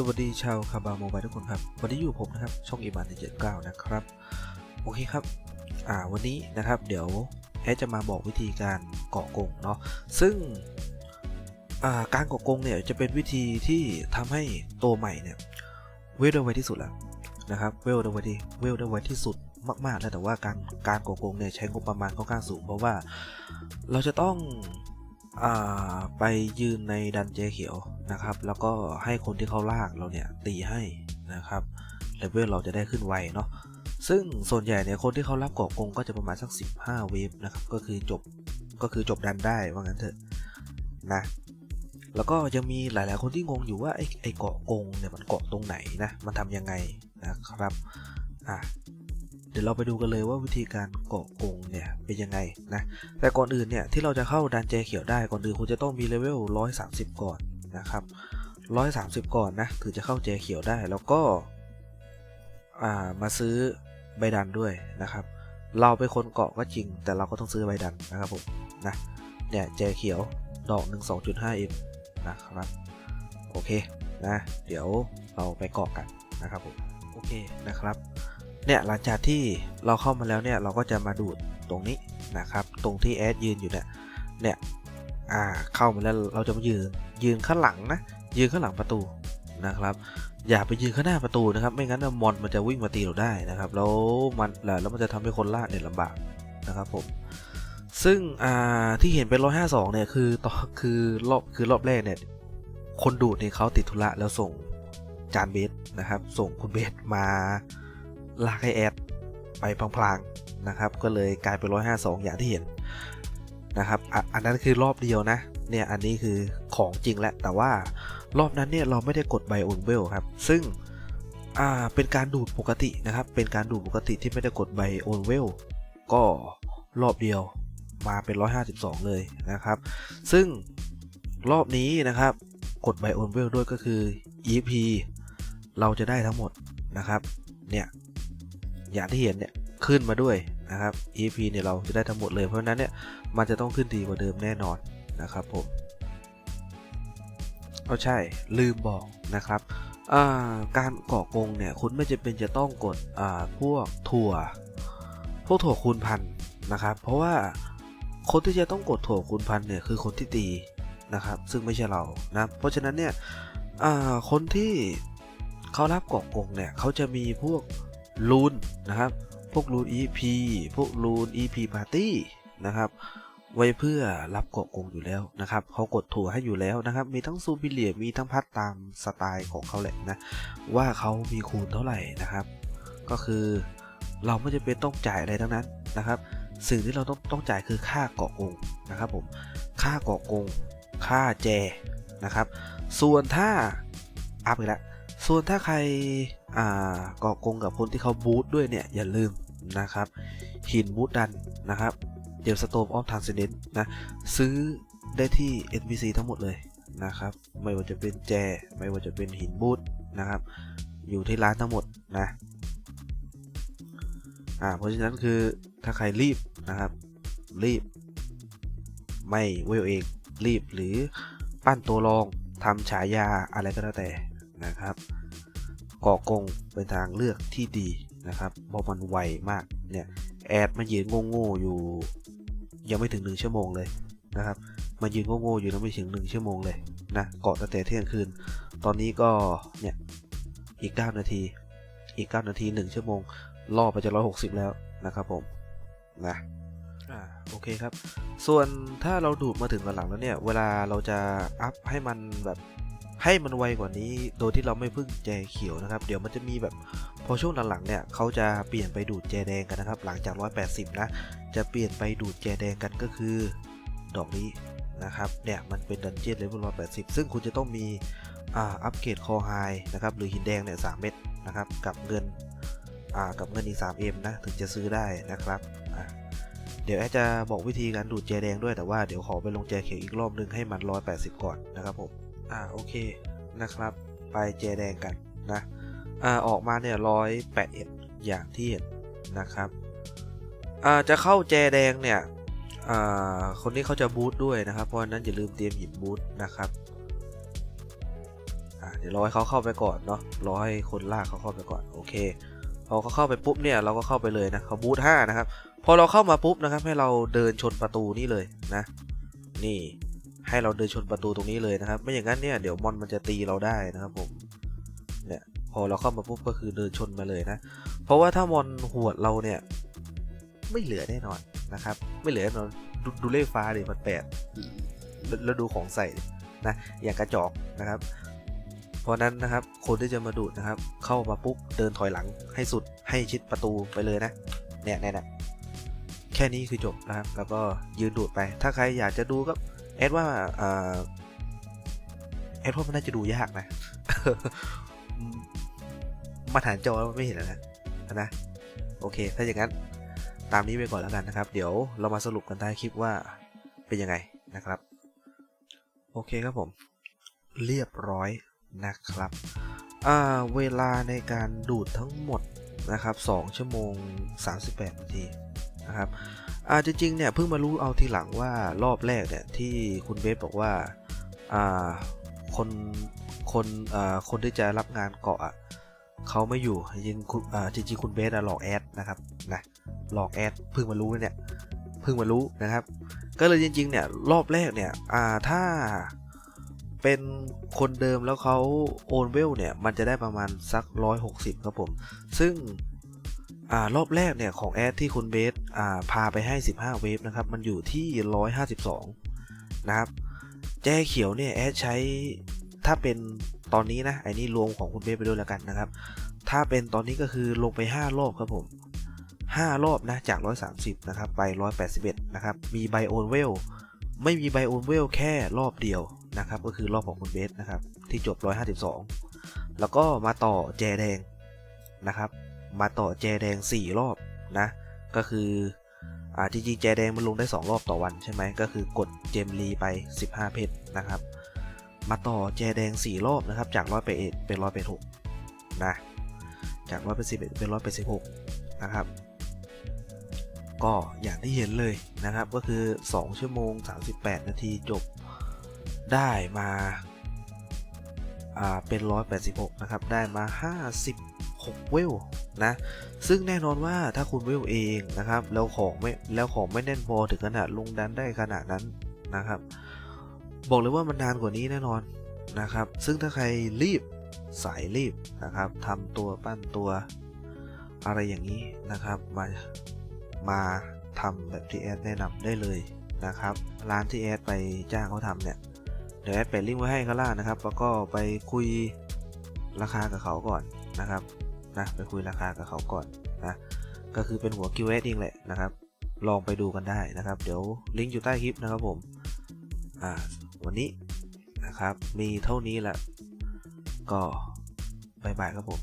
สวัสดีชาวคาบาโมบายทุกคนครับ วันนี้อยู่ผมนะครับ ช่องอีบานเจ็ดเก้านะครับ โอเคครับ อ่า วันนี้นะครับ เดี๋ยวแอดจะมาบอกวิธีการเกาะกงเนาะ ซึ่ง อ่า การเกาะกงเนี่ยจะเป็นวิธีที่ทำให้ตัวใหม่เนี่ยเวลได้ไวที่สุดแล้วนะครับ เวลได้ไวที่เวลได้ไวที่สุดมากๆแล้วแต่ว่าการการเกาะกงเนี่ยใช้งบประมาณค่อนข้างสูง เพราะว่าเราจะต้อง ไปยืนในดันเจเขียวนะครับ แล้วก็ให้คนที่เขาลากเราเนี่ยตีให้นะครับเลเวลเราจะได้ขึ้นไวเนาะซึ่งส่วนใหญ่เนี่ยคนที่เขารับเกาะกงก็จะประมาณสัก 15 เวฟนะครับ ก็คือจบก็คือจบดันได้ว่างั้นเถอะนะแล้วก็ยังมีหลาย ๆ คนที่งงอยู่ว่าไอ้ไอ้เกาะกงเนี่ยมันเกาะตรงไหนนะมันทำยังไงนะครับอะ ดี๋ยวเราไปดูกันเลยว่าวิธีการเกาะกงเนี่ยเป็นยังไงนะแต่ก่อนอื่นเนี่ยที่เราจะเข้าดันเจเขียวได้ก่อนอื่นคุณจะต้องมีเลเวล130 ก่อนนะครับ130 ก่อนนะถึงจะเข้าเจเขียวได้แล้วก็ามาซื้อใบดันด้วยนะครับ เราเป็นคนเกาะก็จริง แต่เราก็ต้องซื้อใบดันนะครับผมนะเนี่ยเจเขียวดอก 1 2.5 m นะครับ โอเคนะ เดี๋ยวเราไปเกาะกันนะครับผม โอเคนะครับ เนี่ยหลังจากที่เราเข้ามาแล้วเนี่ยเราก็จะมาดูดตรงนี้นะครับ ตรงที่แอดยืนอยู่เนี่ยเนี่ยอ่าเข้ามาแล้วเราจะมายืนยืนข้างหลังนะยืนข้างหลังประตูนะครับ อย่าไปยืนข้างหน้าประตูนะครับ ไม่งั้นมอนมันจะวิ่งมาตีเราได้นะครับแล้วมันแล้วมันจะทำให้คนล่าเนี่ยลำบากนะครับผมซึ่งอ่าที่เห็นเป็นร้อยห้าสองเนี่ยคือต่อคือรอบคือรอบแรกเนี่ยคนดูดเนี่ยเขาติดธุระแล้วส่งจานเบสนะครับ ส่งคุณเบสมา ลากให้แอดไปพลางๆนะครับ ก็เลยกลายเป็น 152 อย่างที่เห็นนะครับออันนั้นคือรอบเดียวนะ เนี่ยอันนี้คือของจริงแล้วแต่ว่ารอบนั้นเนี่ยเราไม่ได้กดไบโอนเวลครับ ซึ่งอ่าเป็นการดูดปกตินะครับ เป็นการดูดปกติที่ไม่ได้กดไบโอนเวลก็รอบเดียวมาเป็น 152 เลยนะครับ ซึ่งรอบนี้นะครับ กดไบโอนเวลด้วยก็คือ EP เราจะได้ทั้งหมดนะครับ เนี่ย อย่างที่เห็นเนี่ยขึ้นมาด้วยนะครับ EP เนี่ยเราจะได้ทั้งหมดเลยเพราะฉะนั้นเนี่ยมันจะต้องขึ้นดีกว่าเดิมแน่นอนนะครับผมเอาใช่ลืมบอกนะครับการเกาะกงเนี่ยคุณไม่จำเป็นจะต้องกดพวกถั่ว พวกถั่วคูณพันนะครับ เพราะว่าคนที่จะต้องกดถั่วคูณพันเนี่ยคือคนที่ตีนะครับ ซึ่งไม่ใช่เรานะเพราะฉะนั้นเนี่ยคนที่เขารับเกาะกงเนี่ยเขาจะมีพวก ลูนนะครับ พวกลูน EP พวกลูน EP Party นะครับไว้เพื่อรับเกาะกงอยู่แล้วนะครับเขากดถั่วให้อยู่แล้วนะครับ มีทั้งซูบิเลียมีทั้งพัดตามสไตล์ของเขาแหละนะ ว่าเขามีคูณเท่าไหร่นะครับ ก็คือเราไม่จะเป็นต้องจ่ายอะไรทั้งนั้นนะครับ สิ่งที่เราต้องต้องจ่ายคือค่าเกาะกงนะครับผมค่าเกาะกง ค่าแจนะครับ ส่วนถ้าอัพอีกแล้วส่วนถ้าใคร อ่าก่อกงกับคนที่เขาบูทด้วยเนี่ย อย่าลืมนะครับ หินบูทดันนะครับเดี๋ยวสโตมออฟทางเซเดนนะ ซื้อได้ที่ NPC ทั้งหมดเลยนะครับ ไม่ว่าจะเป็นแจ ไม่ว่าจะเป็นหินบูทนะครับ อยู่ที่ร้านทั้งหมดนะอ่าเพราะฉะนั้นคือถ้าใครรีบนะครับ รีบ ไม่เวลเองรีบหรือปั้นตัวรองทำฉายาอะไรก็แล้วแต่นะครับ ก่อกงเป็นทางเลือกที่ดีนะครับเพราะมันไวมากเนี่ยแอดมายืนโง่ๆอยู่ ยังไม่ถึงหนึ่งชั่วโมงเลยนะครับมายืนโง่ๆอยู่ยังไม่ถึงหนึ่งชั่วโมงเลยนะเกาะตั้งแต่เที่ยงคืน ตอนนี้ก็เนี่ยอีก 9 นาที อีก 9 นาที 1 ชั่วโมง ล่อไปจะ160 แล้วนะครับผม นะ อ่า โอเคครับ ส่วนถ้าเราดูดมาถึงกันหลังแล้วเนี่ย เวลาเราจะอัพให้มันแบบ ให้มันไวกว่านี้โดยที่เราไม่พึ่งแจเขียวนะครับ เดี๋ยวมันจะมีแบบพอช่วงหลังๆเนี่ยเขาจะเปลี่ยนไปดูดแจแดงกันนะครับ หลังจาก 180 นะ จะเปลี่ยนไปดูดแจแดงกันก็คือ ดอกนี้นะครับเนี่ยมันเป็นดันเจี้ยนเลเวล180 ซึ่งคุณจะต้องมีอ่าอัปเกรดคอไฮนะครับหรือหินแดงเนี่ย3เม็ดนะครับกับเงินอ่ากับเงินอีก 3M นะถึงจะซื้อได้นะครับเดี๋ยวแอจะบอกวิธีการดูดแจแดงด้วยแต่ว่าเดี๋ยวขอไปลงแจเขียวอีกรอบนึงให้มัน 180 ก่อนนะครับผม อ่าโอเคนะครับ ไปเจแดงกันนะอ่าออกมาเนี่ยร้อยแปดเอ็ดอย่างที่เห็นนะครับอ่าจะเข้าแจแดงเนี่ยอ่าคนนี้เขาจะบูทด้วยนะครับ เพราะนั้นอย่าลืมเตรียมหินบูทนะครับอ่าเดี๋ยวดี๋ยวรอให้เขาเข้าไปก่อนเนาะรอให้คนลากเขาเข้าไปก่อนโอเคพอเขาเข้าไปปุ๊บเนี่ยเราก็เข้าไปเลยนะเขาบูทห้านะครับ พอเราเข้ามาปุ๊บนะครับให้เราเดินชนประตูนี่เลยนะ นี่ ให้เราเดินชนประตูตรงนี้เลยนะครับ ไม่อย่างนั้นเนี่ยเดี๋ยวมอนมันจะตีเราได้นะครับผมเนี่ยพอเราเข้ามาปุ๊บก็คือเดินชนมาเลยนะ เพราะว่าถ้ามอนหวดเราเนี่ยไม่เหลือแน่นอนนะครับ ไม่เหลือแน่นอนดูดูเลขฟ้าดิมันแปดแล้วดูของใส่นะอย่างกระจอกนะครับ เพราะนั้นนะครับคนที่จะมาดูดนะครับ เข้ามาปุ๊บเดินถอยหลังให้สุดให้ชิดประตูไปเลยนะเนี่ยเนี่ยเนี่ยแค่นี้คือจบนะครับ แล้วก็ยืนดูดไป ถ้าใครอยากจะดูก็ แอดว่าเอ่อแอดว่ามันน่าจะดูยากนะมาฐานจอไม่เห็นแล้วนะนะโอเค ถ้าอย่างนั้นตามนี้ไปก่อนแล้วกันนะครับ เดี๋ยวเรามาสรุปกันใต้คลิปว่าเป็นยังไงนะครับ โอเคครับผม เรียบร้อยนะครับเวลาในการดูดทั้งหมดนะครับ 2 ชั่วโมง 38 นาทีนะครับ อ่าจริงๆเนี่ยเพิ่งมารู้เอาทีหลังว่ารอบแรกเนี่ยที่คุณเบสบอกว่าอ่าคนคนอ่าคนที่จะรับงานเกาะอะเขาไม่อยู่จริงอ่าจริงๆคุณเบสอะหลอกแอดนะครับนะหลอกแอดเพิ่งมารู้เนี่ยเพิ่งมารู้นะครับ ก็เลยจริงๆเนี่ยรอบแรกเนี่ยอ่าถ้าเป็นคนเดิมแล้วเขาโอนเวลเนี่ยมันจะได้ประมาณสัก 160 ครับผม ซึ่ง อ่ารอบแรกเนี่ยของแอดที่คุณเบสอ่าพาไปให้ 15 เวฟนะครับ มันอยู่ที่ 152 นะครับ แจ้เขียวเนี่ยแอดใช้ถ้าเป็นตอนนี้นะไอ้นี่รวมของคุณเบสไปด้วยแล้วกันนะครับ ถ้าเป็นตอนนี้ก็คือลงไป 5 รอบครับผม 5 รอบนะจาก 130 นะครับ ไป 181 นะครับ มีไบโอนเวลไม่มีไบโอนเวลแค่รอบเดียวนะครับ ก็คือรอบของคุณเบสนะครับ ที่จบ 152 แล้วก็มาต่อแจแดงนะครับ มาต่อแจแดง 4 รอบนะ ก็คืออ่าจริงๆแจแดงมันลงได้ 2 รอบต่อวันใช่ไหมก็คือกดเจมลีไป 15 เพชรนะครับ มาต่อแจแดง 4 รอบนะครับ จาก181เอ็ดเป็น186นะจาก181เอ็ดเป็น186นะครับ ก็อย่างที่เห็นเลยนะครับก็คือ 2 ชั่วโมง 38 นาทีจบได้มาอ่าเป็น 186 นะครับ ได้มา 56 เวล นะซึ่งแน่นอนว่าถ้าคุณเวลเองนะครับแล้วของไม่แล้วของไม่แน่นพอถึงขนาดลงดันได้ขนาดนั้นนะครับ บอกเลยว่ามันนานกว่านี้แน่นอนนะครับ ซึ่งถ้าใครรีบสายรีบนะครับทำตัวปั้นตัว อะไรอย่างนี้นะครับมามาทำแบบที่แอดแนะนำได้เลยนะครับ ร้านที่แอดไปจ้างเขาทำเนี่ยเดี๋ยวแอดแปะลิงก์ไว้ให้ข้างล่างนะครับ แล้วก็ไปคุยราคากับเขาก่อนนะครับ นะไปคุยราคากับเขาก่อนนะก็คือเป็นหัว QS เองแหละนะครับ ลองไปดูกันได้นะครับ เดี๋ยวลิงก์อยู่ใต้คลิปนะครับผมอ่าวันนี้นะครับมีเท่านี้แหละก็บายบายครับผม